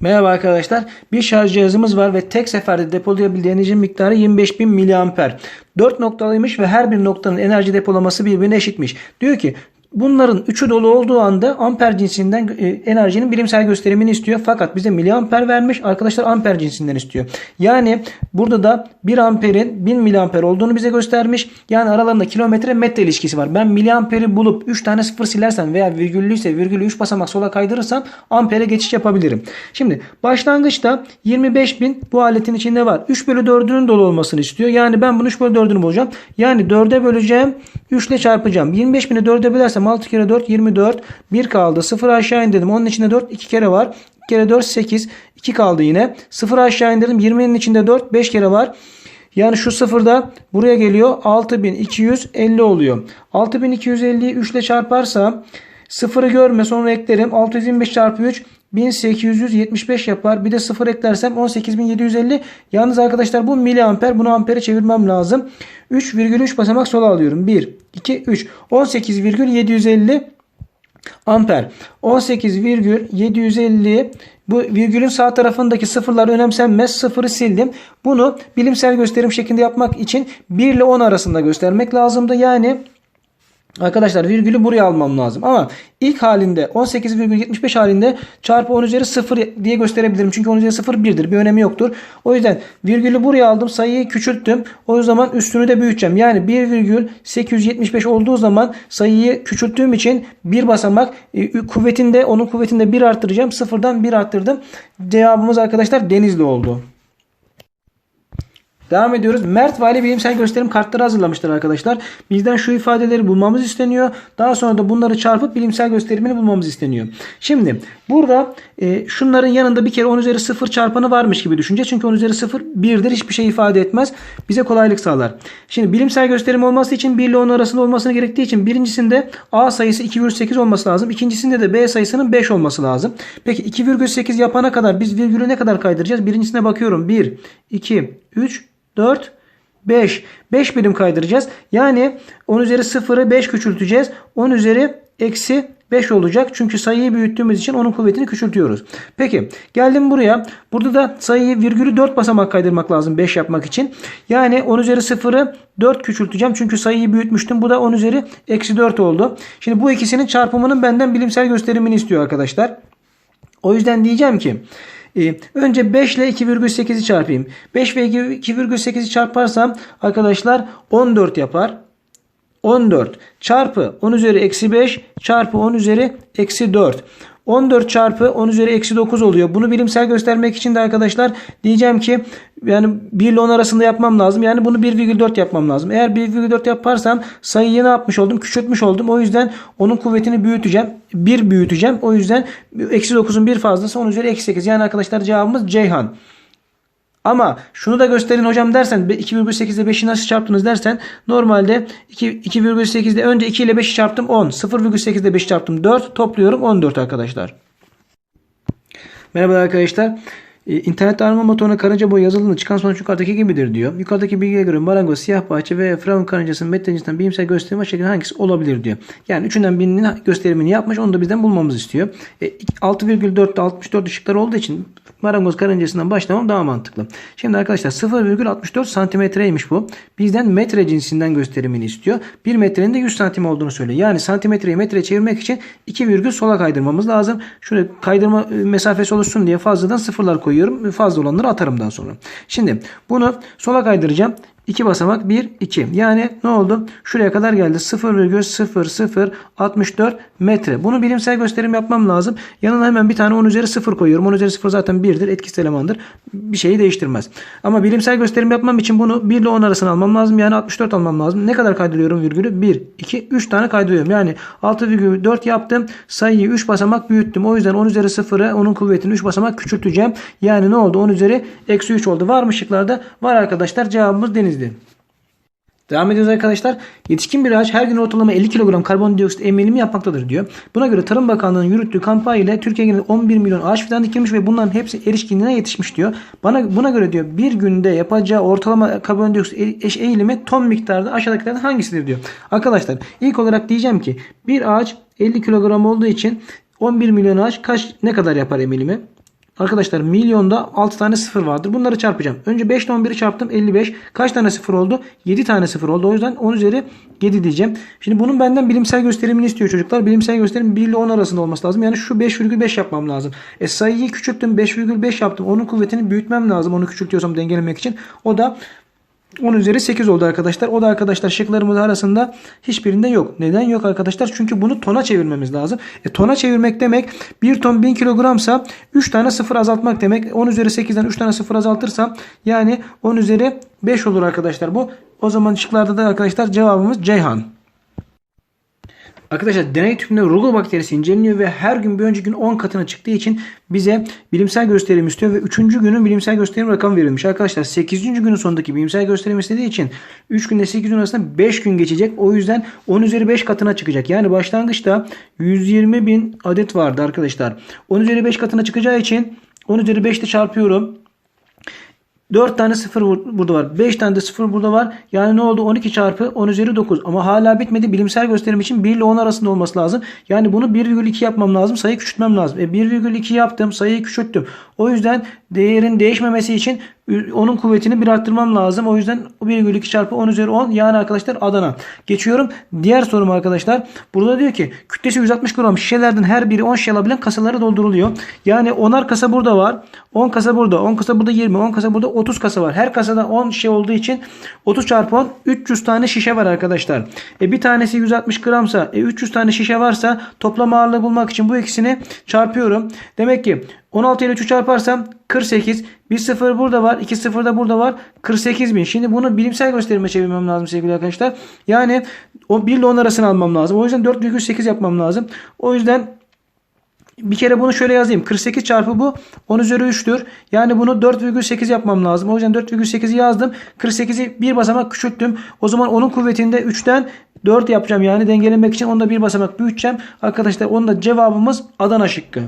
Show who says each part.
Speaker 1: Merhaba arkadaşlar. Bir şarj cihazımız var ve tek seferde depolayabildiği enerji miktarı 25.000 miliamper. 4 noktalıymış ve her bir noktanın enerji depolaması birbirine eşitmiş. Diyor ki Bunların üçü dolu olduğu anda amper cinsinden e, enerjinin bilimsel gösterimini istiyor. Fakat bize miliamper vermiş. Arkadaşlar amper cinsinden istiyor. Yani burada da 1 amperin 1000 miliamper olduğunu bize göstermiş. Yani aralarında kilometre metre ilişkisi var. Ben miliamperi bulup 3 tane sıfır silersem veya virgüllüyse virgülü 3 basamak sola kaydırırsam ampere geçiş yapabilirim. Şimdi başlangıçta 25.000 bu aletin içinde var. 3 bölü 4'ünün dolu olmasını istiyor. Yani ben bunu 3 bölü 4'ünü bulacağım. Yani 4'e böleceğim. 3 ile çarpacağım. 25.000'i 4'e bölersem 6 kere 4 24. 1 kaldı. 0 aşağı indirdim. Onun içinde 4 2 kere var. 2 kere 4 8. 2 kaldı yine. 0 aşağı indirdim. 20'nin içinde 4 5 kere var. Yani şu sıfırda buraya geliyor 6250 oluyor. 6250'yi 3 ile çarparsam sıfırı görme sonra eklerim. 625 çarpı 3 1875 yapar. Bir de sıfır eklersem 18750. Yalnız arkadaşlar bu miliamper. Bunu ampere çevirmem lazım. 3,3 basamak sola alıyorum. 1, 2, 3. 18,750 amper. 18,750 bu virgülün sağ tarafındaki sıfırlar önemsenmez. Sıfırı sildim. Bunu bilimsel gösterim şeklinde yapmak için 1 ile 10 arasında göstermek lazımdı. Yani Arkadaşlar virgülü buraya almam lazım. Ama ilk halinde 18,75 halinde çarpı 10 üzeri 0 diye gösterebilirim. Çünkü 10 üzeri 0 1'dir. Bir önemi yoktur. O yüzden virgülü buraya aldım. Sayıyı küçülttüm. O zaman üstünü de büyüteceğim. Yani 1,875 olduğu zaman sayıyı küçülttüğüm için bir basamak e, kuvvetinde onun kuvvetinde 1 arttıracağım. Sıfırdan 1 arttırdım. Cevabımız arkadaşlar Denizli oldu. Devam ediyoruz. Mert Vali bilimsel gösterim kartları hazırlamışlar arkadaşlar. Bizden şu ifadeleri bulmamız isteniyor. Daha sonra da bunları çarpıp bilimsel gösterimini bulmamız isteniyor. Şimdi burada e, şunların yanında bir kere 10 üzeri 0 çarpanı varmış gibi düşüneceğiz. Çünkü 10 üzeri 0 1'dir. Hiçbir şey ifade etmez. Bize kolaylık sağlar. Şimdi bilimsel gösterim olması için 1 ile 10 arasında olmasını gerektiği için birincisinde A sayısı 2,8 olması lazım. İkincisinde de B sayısının 5 olması lazım. Peki 2,8 yapana kadar biz virgülü ne kadar kaydıracağız? Birincisine bakıyorum. 1, 2, 3, 4, 5. 5 birim kaydıracağız. Yani 10 üzeri 0'ı 5 küçülteceğiz. 10 üzeri eksi 5 olacak. Çünkü sayıyı büyüttüğümüz için onun kuvvetini küçültüyoruz. Peki geldim buraya. Burada da sayıyı virgülü 4 basamak kaydırmak lazım 5 yapmak için. Yani 10 üzeri 0'ı 4 küçülteceğim. Çünkü sayıyı büyütmüştüm. Bu da 10 üzeri eksi 4 oldu. Şimdi bu ikisinin çarpımının benden bilimsel gösterimini istiyor arkadaşlar. O yüzden diyeceğim ki ee, önce 5 ile 2,8'i çarpayım. 5 ve 2,8'i çarparsam arkadaşlar 14 yapar. 14 çarpı 10 üzeri eksi 5 çarpı 10 üzeri eksi 4. 14 çarpı 10 üzeri eksi 9 oluyor. Bunu bilimsel göstermek için de arkadaşlar diyeceğim ki yani 1 ile 10 arasında yapmam lazım. Yani bunu 1,4 yapmam lazım. Eğer 1,4 yaparsam sayıyı ne yapmış oldum? Küçültmüş oldum. O yüzden onun kuvvetini büyüteceğim. 1 büyüteceğim. O yüzden eksi 9'un bir fazlası 10 üzeri eksi 8. Yani arkadaşlar cevabımız Ceyhan. Ama şunu da gösterin hocam dersen 2,8 ile 5'i nasıl çarptınız dersen normalde 2,8 ile önce 2 ile 5'i çarptım 10. 0,8 ile 5'i çarptım 4. Topluyorum 14 arkadaşlar. Merhaba arkadaşlar. Ee, internet arama motoruna karınca boyu yazıldığında çıkan sonuç yukarıdaki gibidir diyor. Yukarıdaki bilgiye göre marangoz, siyah bahçe ve Fraun karıncasının metrencisinden bilimsel gösterimi şeklinde hangisi olabilir diyor. Yani üçünden birinin gösterimini yapmış onu da bizden bulmamız istiyor. E, 6,4'te 64 ışıklar olduğu için marangoz karıncasından başlamam daha mantıklı. Şimdi arkadaşlar 0,64 santimetreymiş bu. Bizden metre cinsinden gösterimini istiyor. 1 metrenin de 100 santim olduğunu söylüyor. Yani santimetreyi metreye çevirmek için 2 virgül sola kaydırmamız lazım. Şöyle kaydırma e, mesafesi oluşsun diye fazladan sıfırlar koyuyorum. Fazla olanları atarım daha sonra. Şimdi bunu sola kaydıracağım. 2 basamak 1 2. Yani ne oldu? Şuraya kadar geldi. 0,0064 metre. Bunu bilimsel gösterim yapmam lazım. Yanına hemen bir tane 10 üzeri 0 koyuyorum. 10 üzeri 0 zaten 1'dir. Etkisiz elemandır. Bir şeyi değiştirmez. Ama bilimsel gösterim yapmam için bunu 1 ile 10 arasını almam lazım. Yani 64 almam lazım. Ne kadar kaydırıyorum virgülü? 1, 2, 3 tane kaydırıyorum. Yani 6,4 yaptım. Sayıyı 3 basamak büyüttüm. O yüzden 10 üzeri 0'ı onun kuvvetini 3 basamak küçülteceğim. Yani ne oldu? 10 üzeri eksi 3 oldu. Var mı şıklarda? Var arkadaşlar. Cevabımız deniz denizdi. Devam ediyoruz arkadaşlar. Yetişkin bir ağaç her gün ortalama 50 kilogram karbondioksit emilimi yapmaktadır diyor. Buna göre Tarım Bakanlığı'nın yürüttüğü kampanya ile Türkiye genelinde 11 milyon ağaç fidan dikilmiş ve bunların hepsi erişkinliğine yetişmiş diyor. Bana buna göre diyor bir günde yapacağı ortalama karbondioksit eş eğilimi ton miktarda aşağıdakilerden hangisidir diyor. Arkadaşlar ilk olarak diyeceğim ki bir ağaç 50 kilogram olduğu için 11 milyon ağaç kaç ne kadar yapar emilimi? Arkadaşlar milyonda 6 tane sıfır vardır. Bunları çarpacağım. Önce 5 ile 11'i çarptım 55. Kaç tane sıfır oldu? 7 tane sıfır oldu. O yüzden 10 üzeri 7 diyeceğim. Şimdi bunun benden bilimsel gösterimini istiyor çocuklar. Bilimsel gösterim 1 ile 10 arasında olması lazım. Yani şu 5,5 yapmam lazım. E sayıyı küçülttüm 5,5 yaptım. Onun kuvvetini büyütmem lazım. Onu küçültüyorsam dengelemek için. O da 10 üzeri 8 oldu arkadaşlar. O da arkadaşlar şıklarımız arasında hiçbirinde yok. Neden yok arkadaşlar? Çünkü bunu tona çevirmemiz lazım. E, tona çevirmek demek 1 ton 1000 kilogramsa 3 tane sıfır azaltmak demek. 10 üzeri 8'den 3 tane sıfır azaltırsam yani 10 üzeri 5 olur arkadaşlar bu. O zaman şıklarda da arkadaşlar cevabımız Ceyhan. Arkadaşlar deney tüpünde Rugel bakterisi inceleniyor ve her gün bir önceki gün 10 katına çıktığı için bize bilimsel gösterim istiyor ve 3. günün bilimsel gösterim rakamı verilmiş. Arkadaşlar 8. günün sonundaki bilimsel gösterim istediği için 3 günde 8 gün arasında 5 gün geçecek. O yüzden 10 üzeri 5 katına çıkacak. Yani başlangıçta 120 bin adet vardı arkadaşlar. 10 üzeri 5 katına çıkacağı için 10 üzeri 5 ile çarpıyorum. 4 tane 0 burada var. 5 tane de 0 burada var. Yani ne oldu? 12 çarpı 10 üzeri 9. Ama hala bitmedi. Bilimsel gösterim için 1 ile 10 arasında olması lazım. Yani bunu 1,2 yapmam lazım. Sayıyı küçültmem lazım. E 1,2 yaptım. Sayıyı küçülttüm. O yüzden değerin değişmemesi için onun kuvvetini bir arttırmam lazım. O yüzden 1,2 çarpı 10 üzeri 10 yani arkadaşlar Adana. Geçiyorum. Diğer sorum arkadaşlar. Burada diyor ki kütlesi 160 gram şişelerden her biri 10 şişe alabilen kasalara dolduruluyor. Yani 10'ar kasa burada var. 10 kasa burada. 10 kasa burada 20. 10 kasa burada 30 kasa var. Her kasada 10 şişe olduğu için 30 çarpı 10 300 tane şişe var arkadaşlar. E bir tanesi 160 gramsa e 300 tane şişe varsa toplam ağırlığı bulmak için bu ikisini çarpıyorum. Demek ki 16 ile 3'ü çarparsam 48. Bir sıfır burada var. 2 sıfır da burada var. 48 bin. Şimdi bunu bilimsel gösterime çevirmem lazım sevgili arkadaşlar. Yani o 1 ile 10 arasını almam lazım. O yüzden 4,8 yapmam lazım. O yüzden bir kere bunu şöyle yazayım. 48 çarpı bu 10 üzeri 3'tür. Yani bunu 4,8 yapmam lazım. O yüzden 4,8'i yazdım. 48'i bir basamak küçülttüm. O zaman onun kuvvetinde 3'ten 4 yapacağım. Yani dengelemek için onu da bir basamak büyüteceğim. Arkadaşlar onun da cevabımız Adana şıkkı.